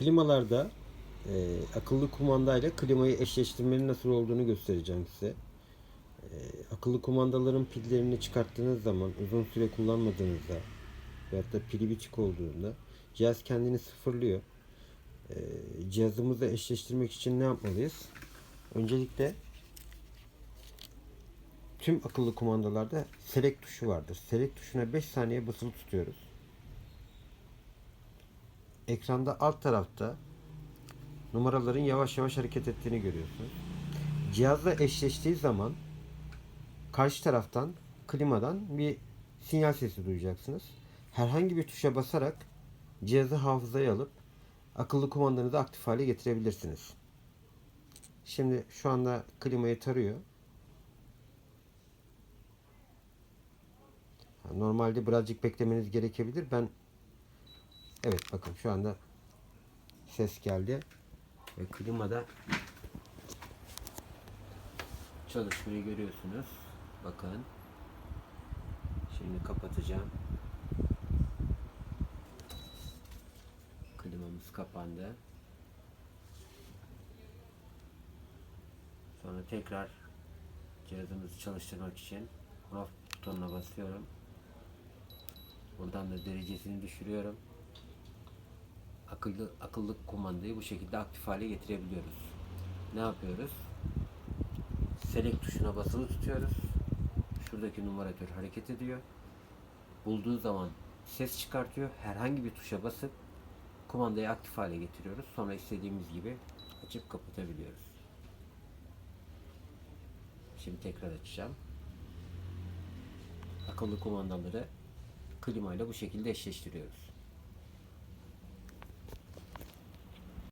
klimalarda e, akıllı kumandayla klimayı eşleştirmenin nasıl olduğunu göstereceğim size. E, akıllı kumandaların pillerini çıkarttığınız zaman uzun süre kullanmadığınızda veyahut da pili bitik olduğunda cihaz kendini sıfırlıyor. E, cihazımızla eşleştirmek için ne yapmalıyız? Öncelikle tüm akıllı kumandalarda select tuşu vardır. Select tuşuna 5 saniye basılı tutuyoruz. Ekranda alt tarafta numaraların yavaş yavaş hareket ettiğini görüyorsunuz. Cihazla eşleştiği zaman karşı taraftan klimadan bir sinyal sesi duyacaksınız. Herhangi bir tuşa basarak cihazı hafızaya alıp akıllı kumandanızı aktif hale getirebilirsiniz. Şimdi şu anda klimayı tarıyor. Normalde birazcık beklemeniz gerekebilir. Ben Evet bakın şu anda ses geldi ve klimada çalışmayı görüyorsunuz. Bakın. Şimdi kapatacağım. Klimamız kapandı. Sonra tekrar cihazımızı çalıştırmak için off butonuna basıyorum. Buradan da derecesini düşürüyorum akıllı akıllı kumandayı bu şekilde aktif hale getirebiliyoruz. Ne yapıyoruz? Select tuşuna basılı tutuyoruz. Şuradaki numaratör hareket ediyor. Bulduğu zaman ses çıkartıyor. Herhangi bir tuşa basıp kumandayı aktif hale getiriyoruz. Sonra istediğimiz gibi açıp kapatabiliyoruz. Şimdi tekrar açacağım. Akıllı kumandaları klimayla bu şekilde eşleştiriyoruz.